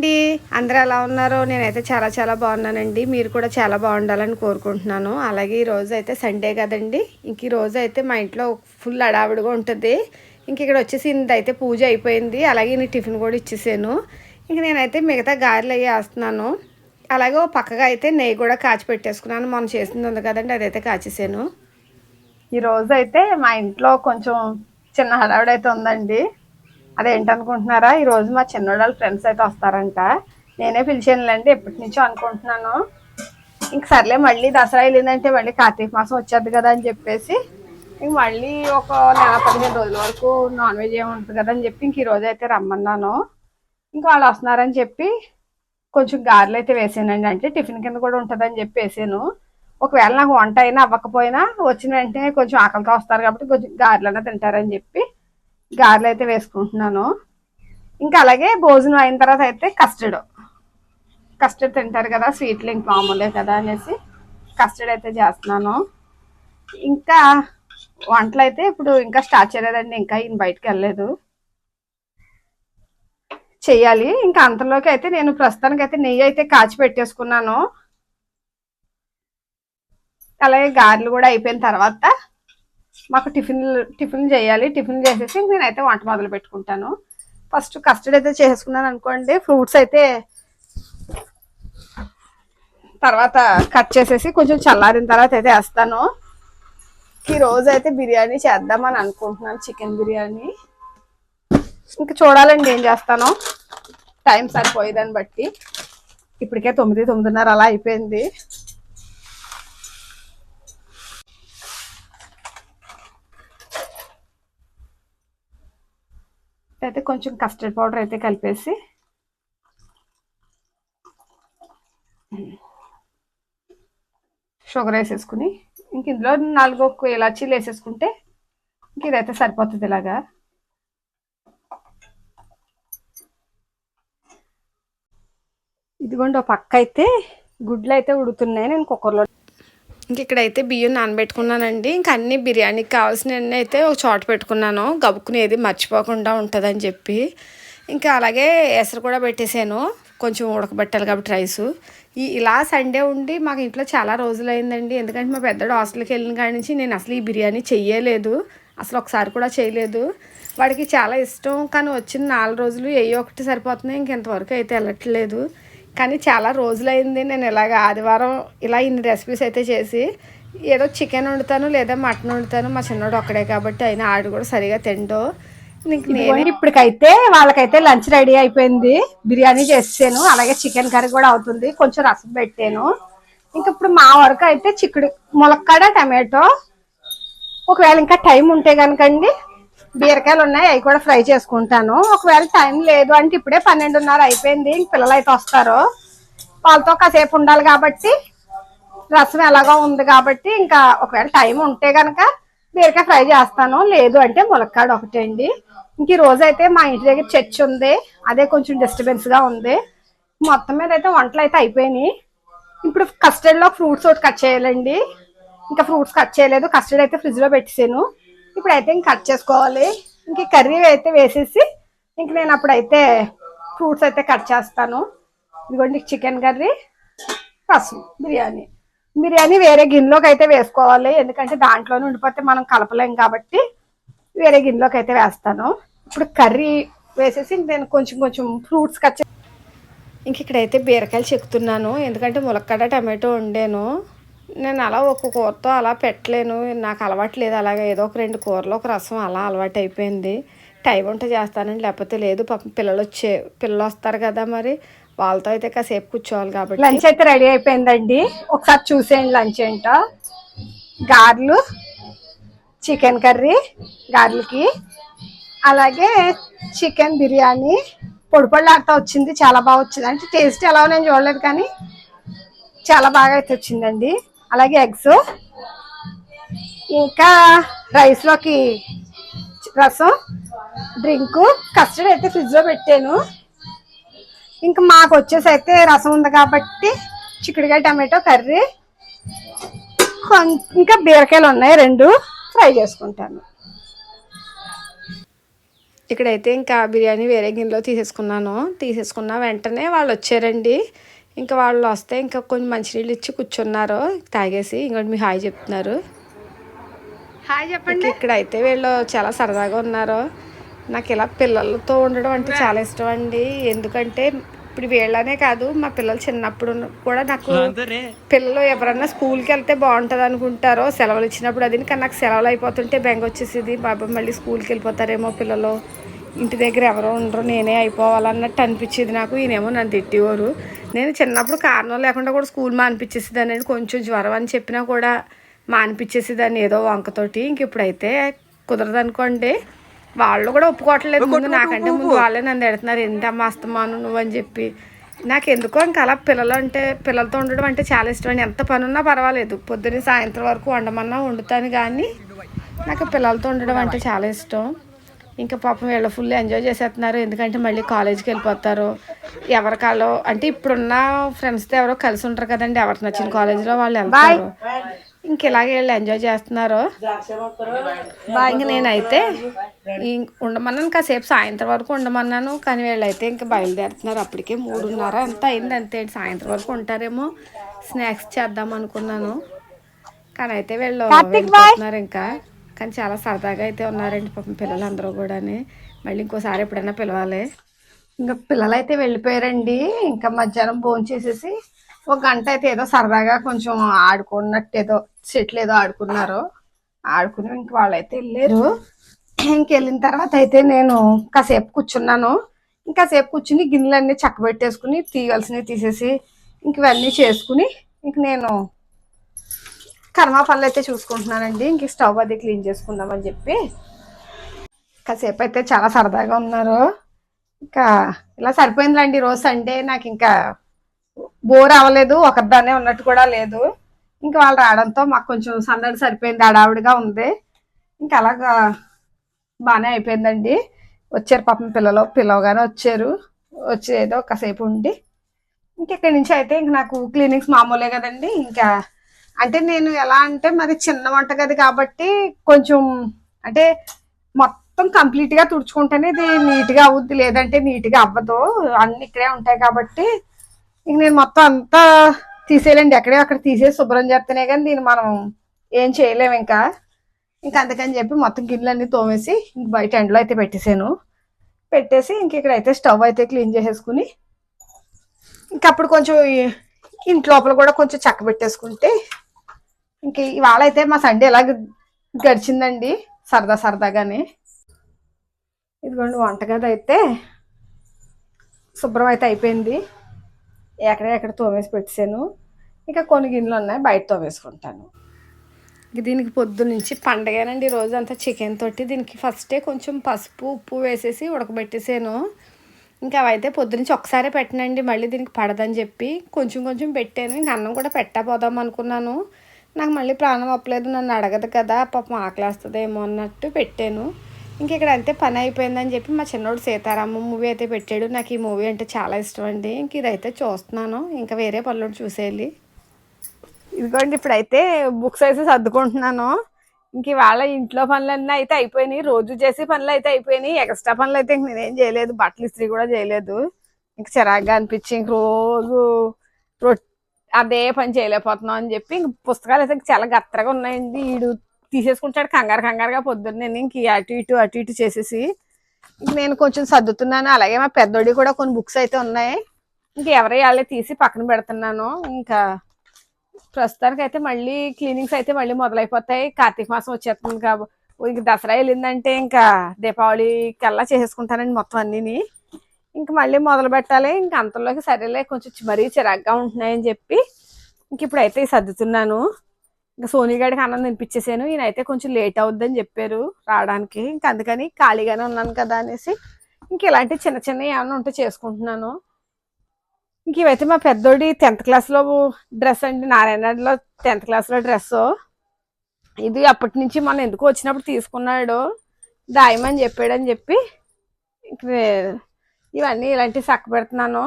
అండి అందరూ ఎలా ఉన్నారో? నేనైతే చాలా చాలా బాగున్నానండి. మీరు కూడా చాలా బాగుండాలని కోరుకుంటున్నాను. అలాగే ఈరోజు అయితే సండే కదండి. ఇంక ఈరోజు అయితే మా ఇంట్లో ఫుల్ అడావిడిగా ఉంటుంది. ఇంక ఇక్కడ వచ్చేసి ఇంత అయితే పూజ అయిపోయింది. అలాగే నేను టిఫిన్ కూడా ఇచ్చేసాను. ఇంక నేనైతే మిగతా గారెలు అవి వేస్తున్నాను. అలాగే ఓ పక్కగా అయితే నెయ్యి కూడా కాచి పెట్టేసుకున్నాను. మనం చేసింది ఉంది కదండి అదైతే కాచేసాను. ఈరోజు అయితే మా ఇంట్లో కొంచెం చిన్న హడావిడైతే ఉందండి. అదేంటనుకుంటున్నారా? ఈ రోజు మా చిన్నోళ్ళ ఫ్రెండ్స్ అయితే వస్తారంట. నేనే పిలిచానులేండి ఎప్పటి నుంచో అనుకుంటున్నాను. ఇంక సర్లే మళ్ళీ దసరా వెళ్ళిందంటే మళ్ళీ కార్తీక మాసం వచ్చేది కదా అని చెప్పేసి ఇంక మళ్ళీ ఒక నెల పదిహేను రోజుల వరకు నాన్ వెజ్ ఏమి ఉంటుంది కదా అని చెప్పి ఇంక ఈ రోజు అయితే రమ్మన్నాను. ఇంకా వాళ్ళు వస్తున్నారని చెప్పి కొంచెం గారెలు అయితే వేసానండి. అంటే టిఫిన్ కింద కూడా ఉంటుందని చెప్పి వేసాను ఒకవేళ నాకు వంట అయినా అవ్వకపోయినా వచ్చిన వెంటనే కొంచెం ఆకలితో వస్తారు కాబట్టి కొంచెం గారెలైనా తింటారని చెప్పి గారెలు అయితే వేసుకుంటున్నాను. ఇంకా అలాగే భోజనం అయిన తర్వాత అయితే కస్టర్డ్. కస్టర్డ్ తింటారు కదా స్వీట్లు ఇంక మామూలే కదా అనేసి కస్టర్డ్ అయితే చేస్తున్నాను. ఇంకా వంటలు అయితే ఇప్పుడు ఇంకా స్టార్ట్ చేయలేదండి ఇంకా ఈయన బయటకు వెళ్ళలేదు. చెయ్యాలి ఇంకా అంతలోకి అయితే నేను ప్రస్తుతానికి అయితే నెయ్యి అయితే కాచి పెట్టేసుకున్నాను. అలాగే గారెలు కూడా అయిపోయిన తర్వాత మాకు టిఫిన్ టిఫిన్ చేయాలి. టిఫిన్ చేసేసి నేనైతే వంట మొదలు పెట్టుకుంటాను. ఫస్ట్ కస్టర్డ్ అయితే చేసుకున్నాను అనుకోండి. ఫ్రూట్స్ అయితే తర్వాత కట్ చేసేసి కొంచెం చల్లారిన తర్వాత అయితే వేస్తాను. ఈ రోజు అయితే బిర్యానీ చేద్దామని అనుకుంటున్నాను చికెన్ బిర్యానీ. ఇంకా చూడాలండి ఏం చేస్తాను. టైం సరిపోయేదాన్ని బట్టి. ఇప్పటికే తొమ్మిది తొమ్మిదిన్నర అలా అయిపోయింది. అయితే కొంచెం కస్టర్డ్ పౌడర్ అయితే కలిపేసి. షుగర్ వేసేసుకుని. ఇంక ఇందులో నాలుగు ఒక్క ఇలాచీలు వేసేసుకుంటే ఇంక ఇదైతే సరిపోతుంది ఇలాగా. ఇదిగోండి ఒక పక్క అయితే గుడ్లు అయితే ఉడుతున్నాయి. నేను కుక్కర్లో ఇంక ఇక్కడైతే బియ్యం నానబెట్టుకున్నానండి. ఇంక అన్ని బిర్యానీకి కావాల్సినవన్నీ అయితే ఒక చోట పెట్టుకున్నాను గబుక్కునేది మర్చిపోకుండా ఉంటుందని చెప్పి. ఇంకా అలాగే ఎసరు కూడా పెట్టేశాను కొంచెం ఉడకబెట్టాలి కాబట్టి రైసు. ఈ ఇలా సండే ఉండి మాకు ఇంట్లో చాలా రోజులు అయిందండి ఎందుకంటే మా పెద్దడు హాస్టల్కి వెళ్ళిన కాడి నుంచి నేను అసలు ఈ బిర్యానీ చెయ్యలేదు. అసలు ఒకసారి కూడా చేయలేదు. వాడికి చాలా ఇష్టం. కానీ వచ్చిన నాలుగు రోజులు ఏ ఒకటి సరిపోతున్నాయి. ఇంకెంతవరకు అయితే వెళ్ళట్లేదు. కానీ చాలా రోజులైంది. నేను ఇలాగ ఆదివారం ఇలా ఇన్ని రెసిపీస్ అయితే చేసి ఏదో చికెన్ వండుతాను లేదా మటన్ వండుతాను. మా చిన్నోడు ఒక్కడే కాబట్టి అయినా ఆడు కూడా సరిగా తిండో. నేను ఇప్పటికైతే వాళ్ళకైతే లంచ్ రెడీ అయిపోయింది. బిర్యానీ చేసాను అలాగే చికెన్ కర్రీ కూడా అవుతుంది. కొంచెం రసం పెట్టాను. ఇంకా ఇప్పుడు మా వరకు అయితే చిక్కుడు ములక్కాడ టమాటో. ఒకవేళ ఇంకా టైం ఉంటే కనుకండి బీరకాయలు ఉన్నాయి అవి కూడా ఫ్రై చేసుకుంటాను. ఒకవేళ టైం లేదు అంటే ఇప్పుడే పన్నెండున్నర అయిపోయింది ఇంక పిల్లలు అయితే వస్తారు. వాళ్ళతో కాసేపు ఉండాలి కాబట్టి రసం ఎలాగో ఉంది కాబట్టి ఇంకా ఒకవేళ టైం ఉంటే గనక బీరకాయ ఫ్రై చేస్తాను. లేదు అంటే ములక్కాడ ఒకటే అండి ఇంక రోజు అయితే మా ఇంటి దగ్గర చర్చ్ ఉంది అదే కొంచెం డిస్టర్బెన్స్గా ఉంది. మొత్తం మీద అయితే వంటలు అయితే అయిపోయినాయి. ఇప్పుడు కస్టర్డ్లో ఫ్రూట్స్ ఒకటి కట్ చేయాలండి. ఇంకా ఫ్రూట్స్ కట్ చేయలేదు కస్టర్డ్ అయితే ఫ్రిడ్జ్లో ఇప్పుడు అయితే ఇంక కట్ చేసుకోవాలి. ఇంక కర్రీ అయితే వేసేసి ఇంక నేను అప్పుడైతే ఫ్రూట్స్ అయితే కట్ చేస్తాను. ఇదిగోండి చికెన్ కర్రీ రసం బిర్యానీ. బిర్యానీ వేరే గిన్నెలోకి అయితే వేసుకోవాలి. ఎందుకంటే దాంట్లోనే ఉండిపోతే మనం కలపలేం కాబట్టి వేరే గిన్నెలోకి అయితే వేస్తాను. ఇప్పుడు కర్రీ వేసేసి ఇంక నేను కొంచెం కొంచెం ఫ్రూట్స్ కట్ ఇంక ఇక్కడైతే బీరకాయలు చెక్కుతున్నాను. ఎందుకంటే ములక్కడ టమాటో వండాను. నేను అలా ఒక కూరతో అలా పెట్టలేను. నాకు అలవాటు లేదు అలాగే. ఏదో ఒక రెండు కూరలు ఒక రసం అలా అలవాటు అయిపోయింది. టైం ఉంటే చేస్తానండి లేకపోతే లేదు. పాపం పిల్లలు వచ్చే పిల్లలు వస్తారు కదా మరి. వాళ్ళతో అయితే కాసేపు కూర్చోవాలి కాబట్టి. లంచ్ అయితే రెడీ అయిపోయిందండి. ఒకసారి చూసేయండి లంచ్ ఏంటో. గార్లు చికెన్ కర్రీ గార్లకి. అలాగే చికెన్ బిర్యానీ. పొడి పొడిలాడుతూ వచ్చింది. చాలా బాగా వచ్చింది. అంటే టేస్ట్ ఎలా నేను చూడలేదు కానీ చాలా బాగా అయితే వచ్చిందండి. అలాగే ఎగ్స్. ఇంకా రైస్లోకి రసం. డ్రింకు కస్టర్డ్ అయితే ఫ్రిడ్జ్లో పెట్టాను. ఇంకా మాకు వచ్చేసి అయితే రసం ఉంది కాబట్టి చిక్కుడుకాయ టమాటో కర్రీ. ఇంకా బీరకాయలు ఉన్నాయి రెండు. ఫ్రై చేసుకుంటాను. ఇక్కడైతే ఇంకా బిర్యానీ వేరే గిన్నెలో తీసేసుకున్నాను. తీసేసుకున్న వెంటనే వాళ్ళు వచ్చారండి. ఇంకా వాళ్ళు వస్తే ఇంకా కొంచెం మంచినీళ్ళు ఇచ్చి కూర్చున్నారు. తాగేసి ఇంకోటి మీ హాయ్ చెప్తున్నారు. హాయ్ చెప్పండి. ఇక్కడ అయితే వీళ్ళు చాలా సరదాగా ఉన్నారు. నాకు ఇలా పిల్లలతో ఉండడం అంటే చాలా ఇష్టం అండి. ఎందుకంటే ఇప్పుడు వీళ్ళనే కాదు మా పిల్లలు చిన్నప్పుడు కూడా నాకు పిల్లలు ఎవరన్నా స్కూల్కి వెళ్తే బాగుంటుంది అనుకుంటారో సెలవులు ఇచ్చినప్పుడు అది కానీ నాకు సెలవులు అయిపోతుంటే బెంగ వచ్చేసింది బాబా మళ్ళీ స్కూల్కి వెళ్ళిపోతారేమో పిల్లలు. ఇంటి దగ్గర ఎవరో ఉండరు నేనే అయిపోవాలన్నట్టు అనిపించేది నాకు. ఈయనేమో నన్ను తిట్టేవారు. నేను చిన్నప్పుడు కారణం లేకుండా కూడా స్కూల్ మానిపించేసేదాన్ని కొంచెం జ్వరం అని చెప్పినా కూడా మానిపించేసేదాన్ని ఏదో వంకతోటి. ఇంక ఇప్పుడైతే కుదరదు అనుకోండి వాళ్ళు కూడా ఒప్పుకోవట్లేదు ముందు నాకంటే ముందు వాళ్ళే నన్ను ఎడుతున్నారు ఏంటమ్మా అస్తమాను నువ్వు అని చెప్పి. నాకు ఎందుకో ఇంకా అలా పిల్లలు అంటే పిల్లలతో ఉండడం అంటే చాలా ఇష్టం అండి ఎంత పని ఉన్నా పర్వాలేదు. పొద్దున్న సాయంత్రం వరకు వండమన్నా వండుతాను కానీ నాకు పిల్లలతో ఉండడం అంటే చాలా ఇష్టం. ఇంకా పాపం వీళ్ళు ఫుల్ ఎంజాయ్ చేసేస్తున్నారు ఎందుకంటే మళ్ళీ కాలేజీకి వెళ్ళిపోతారు. ఎవరికాలో అంటే ఇప్పుడున్న ఫ్రెండ్స్తో ఎవరో కలిసి ఉంటారు కదండి. ఎవరికి నచ్చిన కాలేజీలో వాళ్ళు వెళ్తారు. ఇంక ఇలాగే వీళ్ళు ఎంజాయ్ చేస్తున్నారు. ఇంక నేనైతే ఇంక ఉండమన్నాను. కాసేపు సాయంత్రం వరకు ఉండమన్నాను. కానీ వీళ్ళైతే ఇంకా బయలుదేరుతున్నారు. అప్పటికే మూడున్నర ఎంత అయింది. అంతే సాయంత్రం వరకు ఉంటారేమో. స్నాక్స్ చేద్దాం అనుకున్నాను. కానీ అయితే వీళ్ళు ఇంకా. కానీ చాలా సరదాగా అయితే ఉన్నారండి పాపం పిల్లలందరూ కూడా మళ్ళీ ఇంకోసారి ఎప్పుడైనా పిలవాలి. ఇంకా పిల్లలు అయితే వెళ్ళిపోయారండి. ఇంకా మధ్యాహ్నం భోజనం చేసేసి ఒక గంట అయితే ఏదో సరదాగా కొంచెం ఆడుకున్నట్టు ఏదో సెట్లు ఏదో ఆడుకున్నారు. ఆడుకుని ఇంక వాళ్ళైతే వెళ్ళారు. ఇంకెళ్ళిన తర్వాత అయితే నేను కాసేపు కూర్చున్నాను. ఇంకాసేపు కూర్చుని గిన్నెలన్నీ చక్కబెట్టేసుకుని తీయవలసినవి తీసేసి ఇంక ఇవన్నీ చేసుకుని ఇంక నేను కర్మా పనులు అయితే చూసుకుంటున్నానండి. ఇంక స్టవ్ అది క్లీన్ చేసుకుందామని చెప్పి. కాసేపు అయితే చాలా సరదాగా ఉన్నారు. ఇంకా ఇలా సరిపోయిందిలేండి రోజు సండే. నాకు ఇంకా బోర్ అవ్వలేదు. ఒకరిదానే ఉన్నట్టు కూడా లేదు. ఇంకా వాళ్ళు రావడంతో మాకు కొంచెం సందడి సరిపోయింది. అడావిడిగా ఉంది. ఇంకా అలాగా బాగానే అయిపోయిందండి. వచ్చారు పాపం పిల్లలు పిలవగానే వచ్చారు. వచ్చి ఏదో కాసేపు ఉండి. ఇంకెక్కడి నుంచి అయితే ఇంక నాకు క్లీనింగ్స్ మామూలే కదండి. ఇంకా అంటే నేను ఎలా అంటే మరి చిన్న వంటగది కాబట్టి కొంచెం అంటే మొత్తం కంప్లీట్గా తుడుచుకుంటేనే ఇది నీట్గా అవుద్ది. లేదంటే నీట్గా అవ్వదు. అన్ని ఇక్కడే ఉంటాయి కాబట్టి ఇంక నేను మొత్తం అంతా తీసేయాలండి. ఎక్కడే అక్కడ తీసేసి శుభ్రం చేస్తేనే కానీ దీన్ని మనం ఏం చేయలేము ఇంకా. ఇంకా అందుకని చెప్పి మొత్తం గిన్నెలన్నీ తోమేసి ఇంక బయట ఎండలో అయితే పెట్టేసాను పెట్టేసి ఇంక ఇక్కడ అయితే స్టవ్ అయితే క్లీన్ చేసేసుకుని ఇంక అప్పుడు కొంచెం ఇంటి లోపల కూడా కొంచెం చక్క పెట్టేసుకుంటే ఇంక ఇవాళ అయితే మా సండే ఎలా గడిచిందండి? సరదా సరదాగానే. ఇదిగోండి వంటగది అయితే శుభ్రం అయితే అయిపోయింది. ఎక్కడ ఎక్కడ తోమేసి పెట్టేసాను ఇంకా కొన్ని గిన్నెలు ఉన్నాయి బయట తోమేసుకుంటాను. దీనికి పొద్దు నుంచి పండగేనండి ఈ రోజు అంతా చికెన్ తోటి. దీనికి ఫస్టే కొంచెం పసుపు ఉప్పు వేసేసి ఉడకబెట్టేసాను ఇంకా అవైతే పొద్దు నుంచి ఒకసారి పెట్టనండి మళ్ళీ దీనికి పడదని చెప్పి కొంచెం కొంచెం పెట్టాను. ఇంకా అన్నం కూడా పెట్టబోదాం అనుకున్నాను. నాకు మళ్ళీ ప్రాణం అప్పలేదు నన్ను అడగదు కదా పాపం ఆకలేస్తుందేమో అన్నట్టు పెట్టాను. ఇంక ఇక్కడ అంతే పని అయిపోయిందని చెప్పి మా చిన్నోడు సీతారామ మూవీ అయితే పెట్టాడు. నాకు ఈ మూవీ అంటే చాలా ఇష్టం అండి. ఇంక ఇదైతే చూస్తున్నాను. ఇంకా వేరే పనులు చూసేయాలి. ఇదిగోండి ఇప్పుడైతే బుక్స్ అయితే సర్దుకుంటున్నాను. ఇంక ఇవాళ ఇంట్లో పనులన్నీ అయితే అయిపోయినాయి. రోజు చేసే పనులు అయితే అయిపోయినాయి. ఎక్స్ట్రా పనులు అయితే ఇంక నేనేం చేయలేదు. బట్టలు ఇస్త్రీ కూడా చేయలేదు. ఇంక చిరాగ్గా అనిపించి ఇంక రోజు రొ అదే పని చేయలేకపోతున్నాం అని చెప్పి పుస్తకాలు అయితే చాలా గత్తరగా ఉన్నాయండి. వీడు తీసేసుకుంటాడు కంగారు కంగారుగా పొద్దున్న నేను ఇంక అటు ఇటు అటు ఇటు చేసేసి ఇంక నేను కొంచెం సర్దుతున్నాను. అలాగే మా పెద్దోడి కూడా కొన్ని బుక్స్ అయితే ఉన్నాయి. ఇంక ఎవరి వాళ్ళే తీసి పక్కన పెడుతున్నాను. ఇంకా ప్రస్తుతానికి అయితే మళ్ళీ క్లీనింగ్స్ అయితే మళ్ళీ మొదలైపోతాయి. కార్తీక మాసం వచ్చేస్తుంది కాబట్టి ఇంక దసరా వెళ్ళిందంటే ఇంకా దీపావళి కల్లా చేసేసుకుంటానండి మొత్తం అన్నీని. ఇంక మళ్ళీ మొదలు పెట్టాలి. ఇంక అంతలోకి సరేలే కొంచెం మరీ చిరాగ్గా ఉంటున్నాయని చెప్పి ఇంక ఇప్పుడైతే సర్దుతున్నాను. ఇంకా సోనీ గారికి అన్నం తినిపించేసాను ఈయన అయితే కొంచెం లేట్ అవుద్దని చెప్పారు రావడానికి. ఇంక అందుకని ఖాళీగానే ఉన్నాను కదా అనేసి ఇంక ఇలాంటి చిన్న చిన్న ఏమైనా ఉంటే చేసుకుంటున్నాను. ఇంక ఇవైతే మా పెద్దోడి టెన్త్ క్లాస్లో డ్రెస్ అండి. నారాయణలో టెన్త్ క్లాస్లో డ్రెస్ ఇది అప్పటి నుంచి మనం ఎందుకు వచ్చినప్పుడు తీసుకున్నాడు. దాయమని చెప్పాడని చెప్పి ఇంక ఇవన్నీ ఇలాంటివి చక్క పెడుతున్నాను.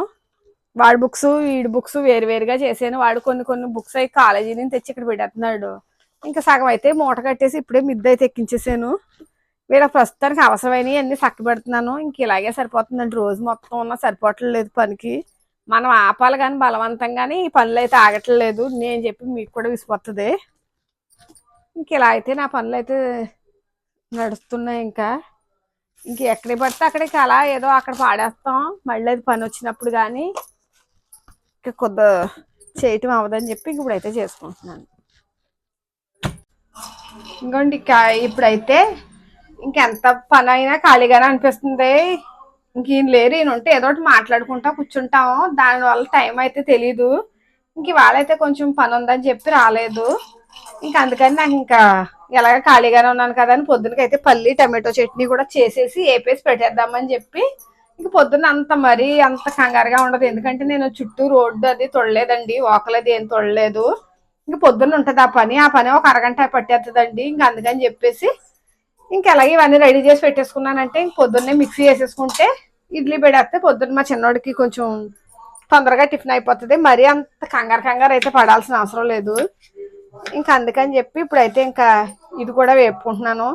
వాడి బుక్స్ వీడి బుక్స్ వేరు వేరుగా చేశాను వాడు కొన్ని కొన్ని బుక్స్ అయి కాలేజీ నుంచి తెచ్చి ఇక్కడ పెట్టేస్తున్నాడు. ఇంకా సగం అయితే మూట కట్టేసి ఇప్పుడే మిద్ద అయితే ఎక్కించేసాను. వీళ్ళ ప్రస్తుతానికి అవసరమైనవి అన్ని చక్కబెడుతున్నాను ఇంక ఇలాగే సరిపోతుందండి. రోజు మొత్తం ఉన్న సరిపోవట్లేదు పనికి. మనం ఆపాలి కానీ బలవంతంగానే ఈ పనులు అయితే ఆగట్లేదు నేను చెప్పి మీకు కూడా విసిపోతుంది ఇంక ఇలా అయితే నా పనులు అయితే నడుస్తున్నాయి ఇంకా. ఇంక ఎక్కడికి పడితే అక్కడికి అలా ఏదో అక్కడ పాడేస్తాం. మళ్ళీ అది పని వచ్చినప్పుడు కానీ ఇంకా కొద్ది చేయటం అవ్వదని చెప్పి ఇంక ఇప్పుడైతే చేసుకుంటున్నాను. ఇంకోండి ఇంకా ఇప్పుడైతే ఇంకెంత పని అయినా ఖాళీగానే అనిపిస్తుంది. ఇంక ఈయన లేరు ఈయన ఉంటే ఏదో ఒకటి మాట్లాడుకుంటా కూర్చుంటాము దానివల్ల టైం అయితే తెలీదు. ఇంక ఇవాళైతే కొంచెం పని ఉందని చెప్పి రాలేదు. ఇంక అందుకని నాకు ఇంకా ఎలాగ ఖాళీగానే ఉన్నాను కదా అని పొద్దునకైతే పల్లి టమాటో చట్నీ కూడా చేసేసి వేపేసి పెట్టేద్దామని చెప్పి ఇంక పొద్దున్న అంత మరీ అంత కంగారుగా ఉండదు. ఎందుకంటే నేను చుట్టూ రోడ్డు అది తొడలేదండి ఓకలది ఏం తొడలేదు. ఇంక పొద్దున్న ఉంటుంది ఆ పని ఆ పని ఒక అరగంట పట్టేస్తుందండి ఇంక అందుకని చెప్పేసి ఇంక అలాగే ఇవన్నీ రెడీ చేసి పెట్టేసుకున్నానంటే ఇంక పొద్దున్నే మిక్సీ వేసేసుకుంటే ఇడ్లీ పెడేస్తే పొద్దున్న మా చిన్నోడికి కొంచెం తొందరగా టిఫిన్ అయిపోతుంది. మరీ అంత కంగారు కంగారు అయితే పడాల్సిన అవసరం లేదు. ఇంకా అందుకని చెప్పి ఇప్పుడైతే ఇంకా ఇది కూడా వేపుకుంటున్నాను.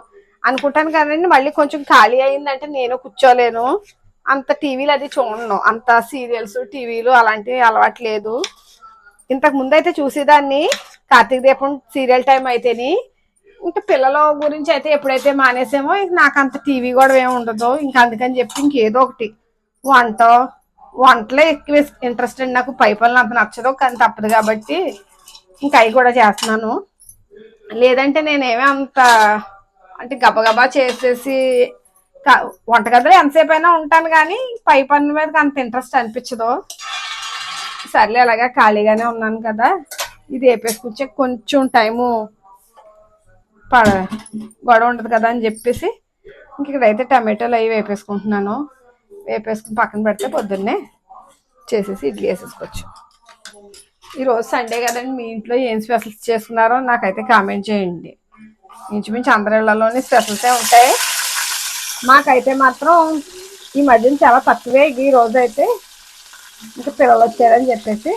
అనుకుంటాను కదండి మళ్ళీ కొంచెం ఖాళీ అయిందంటే నేను కూర్చోలేను. అంత టీవీలు అది చూడను. అంత సీరియల్స్ టీవీలు అలాంటివి అలవాటు లేదు. ఇంతకు ముందు అయితే చూసేదాన్ని కార్తీక దీపం సీరియల్ టైం అయితేని. ఇంకా పిల్లల గురించి అయితే ఎప్పుడైతే మానేసామో ఇంక నాకు అంత టీవీ కూడా ఏమి ఉండదు. ఇంకా అందుకని చెప్పి ఇంకేదో ఒకటి. వంట వంటలే ఎక్కువ ఇంట్రెస్ట్ అండి నాకు. పై పనులు అంత నచ్చదు కానీ తప్పదు కాబట్టి ఇంకా అవి కూడా చేస్తున్నాను. లేదంటే నేనేమీ అంత అంటే గబగబా చేసేసి వంటగదిలో ఎంతసేపు అయినా ఉంటాను కానీ పై పని మీద అంత ఇంట్రెస్ట్ అనిపించదు. సర్లే అలాగా ఖాళీగానే ఉన్నాను కదా. ఇది వేపేసుకొచ్చే కొంచెం టైము పడ గొడవ ఉండదు కదా అని చెప్పేసి ఇంక ఇక్కడైతే టమాటోలు అవి వేపేసుకుంటున్నాను. వేపేసుకుని పక్కన పెడితే పొద్దున్నే చేసేసి ఇడ్లీ వేసేసుకోవచ్చు. ఈరోజు సండే కదండి మీ ఇంట్లో ఏం స్పెషల్స్ చేసుకున్నారో నాకైతే కామెంట్ చేయండి. ఇంచుమించు అందరి స్పెషల్సే ఉంటాయి. మాకైతే మాత్రం ఈ మధ్యన చాలా తక్కువే. ఈ రోజు అయితే ఇంకా పిల్లలు వచ్చారని చెప్పేసి.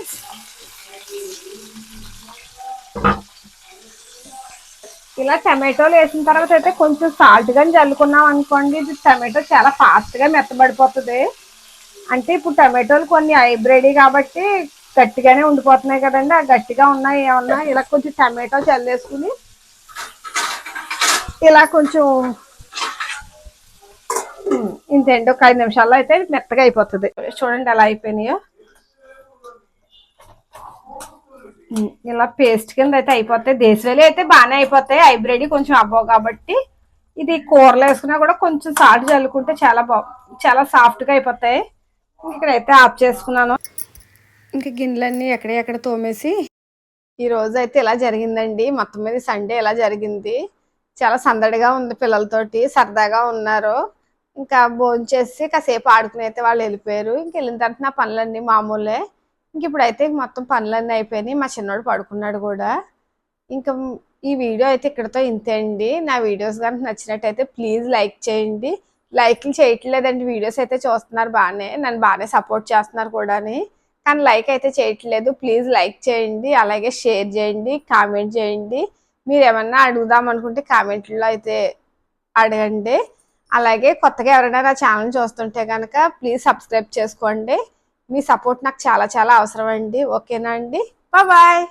ఇలా టమాటోలు వేసిన తర్వాత అయితే కొంచెం సాల్ట్గా చల్లుకున్నాం అనుకోండి. ఇది టమాటో చాలా ఫాస్ట్గా మెత్తబడిపోతుంది. అంటే ఇప్పుడు టమాటోలు కొన్ని హైబ్రిడ్ కాబట్టి గట్టిగానే ఉండిపోతున్నాయి కదండి. ఆ గట్టిగా ఉన్నాయి ఏమన్నా? ఇలా కొంచెం టమాటో చల్లేసుకుని ఇలా కొంచెం ఉమ్, ఇంతేంటి ఒక ఐదు నిమిషాల్లో అయితే మెత్తగా అయిపోతుంది. చూడండి ఎలా అయిపోయినాయో. ఇలా పేస్ట్ కింద అయితే అయిపోతాయి. దేశవేలి అయితే బాగానే అయిపోతాయి. హైబ్రిడ్ కొంచెం అవ్వవు కాబట్టి ఇది కూరలు వేసుకున్నా కూడా కొంచెం సాల్ట్ చల్లుకుంటే చాలా బా చాలా సాఫ్ట్గా అయిపోతాయి. ఇక్కడైతే ఆఫ్ చేసుకున్నాను. ఇంకా గిన్నెలన్నీ ఎక్కడెక్కడ తోమేసి ఈ రోజు అయితే ఇలా జరిగిందండి. మొత్తం మీద సండే ఇలా జరిగింది? చాలా సందడిగా ఉంది పిల్లలతోటి సరదాగా ఉన్నారు. ఇంకా భోంచేసి కాసేపు ఆడుకుని అయితే వాళ్ళు వెళ్ళిపోయారు. ఇంక వెళ్ళిన తర్వాత నా పనులన్నీ మామూలే. ఇంక ఇప్పుడైతే మొత్తం పనులన్నీ అయిపోయినాయి. మా చిన్నోడు పడుకున్నాడు కూడా. ఇంకా ఈ వీడియో అయితే ఇక్కడతో ఇంతే అండి. నా వీడియోస్ కనుక నచ్చినట్టయితే ప్లీజ్ లైక్ చేయండి. లైక్లు చేయట్లేదండి. వీడియోస్ అయితే చూస్తున్నారు బాగానే. నన్ను బాగానే సపోర్ట్ చేస్తున్నారు కూడాని. కానీ లైక్ అయితే చేయట్లేదు. ప్లీజ్ లైక్ చేయండి అలాగే షేర్ చేయండి కామెంట్ చేయండి. మీరు ఏమన్నా అడుగుదాం అనుకుంటే కామెంట్లో అయితే అడగండి. అలాగే కొత్తగా ఎవరైనా నా ఛానల్ చూస్తుంటే కనుక ప్లీజ్ సబ్స్క్రైబ్ చేసుకోండి. మీ సపోర్ట్ నాకు చాలా చాలా అవసరం అండి. ఓకేనా అండి? బాయ్.